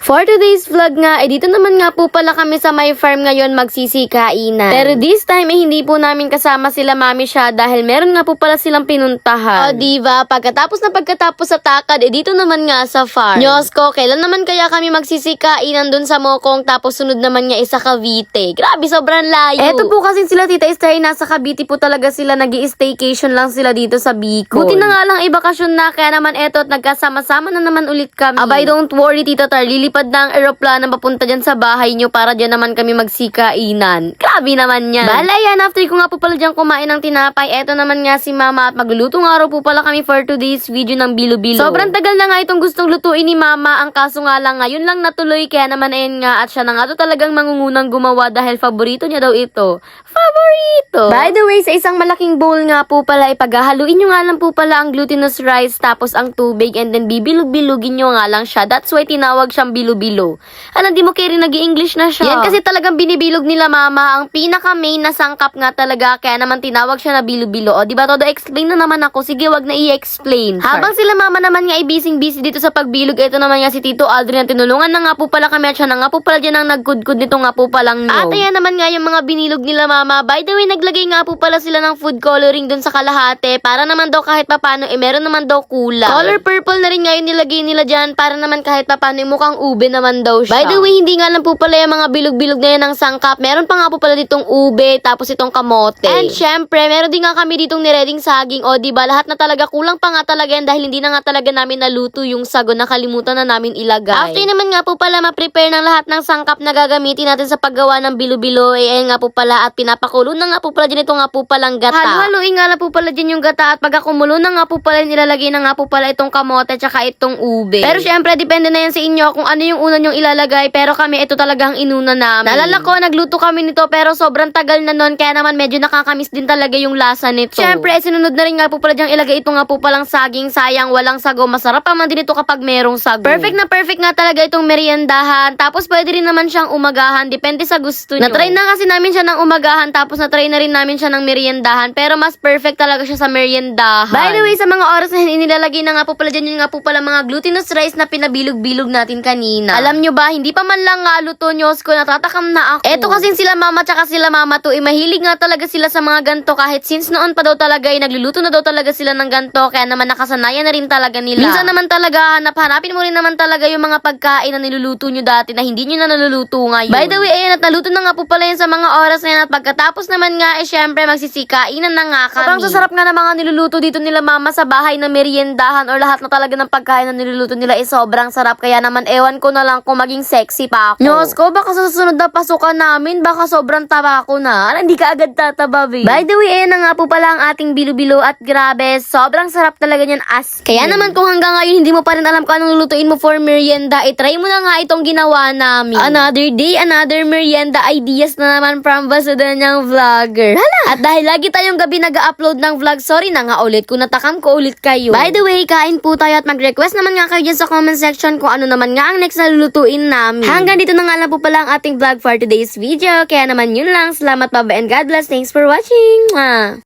For today's vlog nga, eh dito naman nga po pala kami sa my farm ngayon magsisikainan. Pero this time eh hindi po namin kasama sila mami siya dahil meron nga po pala silang pinuntahan. O diba, pagkatapos na pagkatapos sa takad, eh dito naman nga sa farm. Diyos ko, kailan naman kaya kami magsisikainan dun sa Mokong tapos sunod naman niya isa Cavite. Grabe, sobrang layo. Eto po kasi sila Tita Esther, nasa Cavite po talaga sila nag staycation lang sila dito sa Bicol. Buti na nga lang ibakasyon na kaya naman eto at nagkasama-sama na naman ulit kami. Abay, don't worry Tita Tar, lilipad na ang aeroplano papunta dyan sa bahay nyo para dyan naman kami magsikainan. Grabe naman yan. Bala yan, after ko nga po pala dyan kumain ng tinapay, eto naman nga si mama at magluluto nga raw po pala kami for today's video ng bilo-bilo. Sobrang tagal na nga itong gustong lutuin ni mama, ang kaso nga lang ngayon lang natuloy kaya naman ayun nga at siya na nga to talagang mangungunang gumawa dahil favorito niya daw ito. Favorito! By the way, sa isang malaking bowl nga po pala, ipaghahaluin nyo nga lang po pala ang glutinous rice tapos ang tubig and then bibilog-bilugin nyo nga lang siya. That's why tinawag siyang bilo-bilo. Ano, di mo kaya nag english na siya. Yan kasi talagang binibilog nila mama. Ang pinaka-main na sangkap nga talaga, kaya naman tinawag siya na bilo-bilo. O, di ba todo explain na naman ako. Sige, wag na i-explain. Habang sila mama naman nga ibising-busy dito sa pagbilog, ito naman nga si Tito Aldrin na tinulungan na nga po pala kami at siya na nga po pala dyan ang nagkudkud nito nga po palang no. At ayan naman nga yung mga binilog nila mama. By the way, naglagay nga po pala sila ng food coloring dun sa kalahate para naman daw kahit papano, eh meron naman daw kulay. Color purple na rin nga yung nilagay nila dyan para naman kahit papano, eh, mukhang ube naman daw siya. By the way, hindi nga lang po pala yung mga bilog-bilog na yan ng sangkap. Meron pa nga po pala ditong ube, tapos itong kamote. And syempre, meron din nga kami ditong nireding saging. O, di ba lahat na talaga, kulang pa nga talaga yan dahil hindi na nga talaga namin naluto yung sago. Nakalimutan na namin ilagay. After naman nga po pala ma-prepare ng lahat ng sangkap na gagamitin natin sa paggawa ng bilo-bilo, eh, ayun nga po pala at pinapakulo na nga po pala dyan ito nga po palang gata. Halo-haluin nga po pala dyan yung gata at pag akumulo na nga po pala nilalagay na nga po pala itong kamote tsaka itong ube. Pero syempre, depende na yan sa inyo kung ano yung una nyong ilalagay. Pero kami, ito talagang inuna namin. Naalala ko, nagluto kami nito pero sobrang tagal na nun kaya naman medyo nakakamiss din talaga yung lasa nito. Syempre, sinunod na rin nga po pala dyang ilagay ito nga po palang saging. Sayang, walang sago. Masarap pa man din ito kapag merong sago. Perfect na perfect nga talaga itong meriendahan. Tapos pwede rin naman siyang umagahan. Depende sa gusto nyo. Natry na kasi namin siya ng umagahan tapos natry na rin namin siya ng meriendahan. Pero mas perfect talaga siya sa meriendahan. By the way, sa mga oras na inilalagay na nga po pala dyan yun nga po pala mga glutinous rice na pinabilog-bilog natin kanina. Alam nyo ba, hindi pa man lang nga luto nyos ko, natatakam na ako. Eto kasi sila mama tsaka sila mama to, eh, mahilig nga talaga sila sa mga ganto kahit since noon pa daw talaga, eh, nagluluto na daw talaga sila ng ganto, kaya naman nakasanayan na rin talaga nila. Minsan naman talaga, hanap-hanapin mo rin naman talaga yung mga pagkain na niluluto nyo dati na hindi nyo na naluluto ngayon. By the way, ayan, at naluto na nga po pala yun sa mga oras na yan at pagkatapos naman nga, eh, syempre, magsisikainan na nga kami. Sobrang sasarap nga ng mga niluluto dito nila mama sa bahay na meriendahan or lahat na talaga ng pagkain na niluluto nila is sobrang sarap. Kaya naman, ewan ko na lang kung maging sexy pa ako. Diyos ko, baka sa susunod na pasukan namin, baka sobrang taba ko na. Hindi ka agad tataba, babe. By the way, ayan na nga po pala ang ating bilo-bilo at grabe, sobrang sarap talaga niyan as Kaya naman kung hanggang ngayon hindi mo pa rin alam kung anong lulutuin mo for merienda, itry mo na nga itong ginawa namin. Another day, another merienda ideas na naman from Basudanyang Vlogger. Hala! At dahil lagi tayong gabi nag-upload ng vlog, sorry na nga ulit kung natakam ko ulit kayo. By the way, kain po tayo at mag-request naman nga kayo dyan sa comment section kung ano naman nga ang next na lulutuin namin. Hanggang dito na nga lang po pala ang ating vlog for today's video. Kaya naman yun lang. Salamat baba and God bless. Thanks for watching. Mwah!